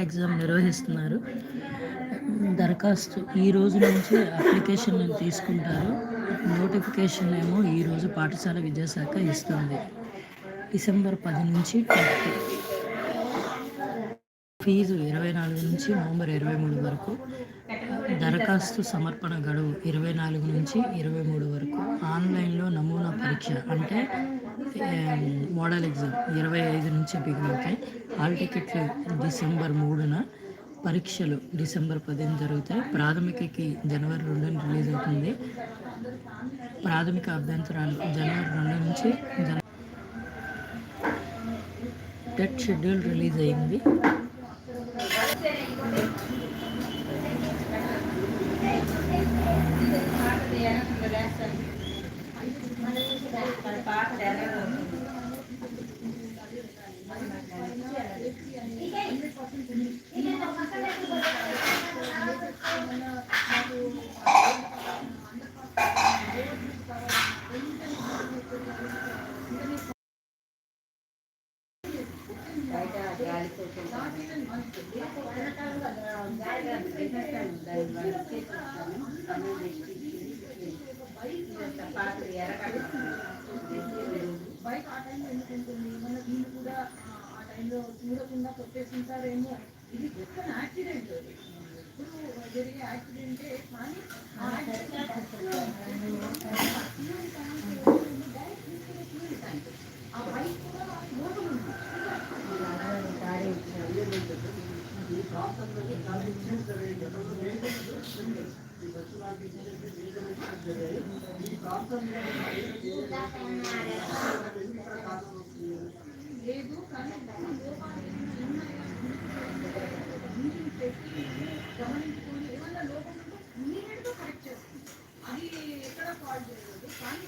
Exam నిర్వహిస్తున్నారు. దరఖాస్తు ఈ రోజు నుంచి అప్లికేషన్ తీసుకుంటారు. నోటిఫికేషన్ ఏమో ఈరోజు పాఠశాల విద్యాశాఖ ఇస్తుంది. డిసెంబర్ పది నుంచి ట్వంటీ ఫీజు ఇరవై నాలుగు నుంచి నవంబర్ ఇరవై మూడు వరకు దరఖాస్తు సమర్పణ గడువు ఇరవై నాలుగు నుంచి ఇరవై మూడు వరకు ఆన్లైన్లో నమూనా పరీక్ష అంటే మోడల్ ఎగ్జామ్ ఇరవై ఐదు నుంచి బిగులుతాయి హాల్ టికెట్లు డిసెంబర్ మూడున పరీక్షలు డిసెంబర్ పదిహేను జరుగుతాయి. ప్రాథమికకి జనవరి రెండున రిలీజ్ అవుతుంది. ప్రాథమిక అభ్యంతరాలు జనవరి రెండు నుంచి జన టెట్ షెడ్యూల్ రిలీజ్ అయింది. Thank you. బైక్ ఆ టైంలో ఎందుకు మన వీళ్ళు కూడా ఆ టైంలో చూడకుండా కొట్టేసింటారేమో ఇది గొప్ప యాక్సిడెంట్ జరిగే యాక్సిడెంటే కానీ ఆ ఆ బైక్ కూడా లోపల ఉంది లేదు కానీ పెట్టి గమనించుకొని ఏమన్నా లోపం ఉంటే ఇమీడియట్గా కరెక్ట్ చేస్తుంది అది ఎక్కడ ఫాల్ట్ చేయలేదు కానీ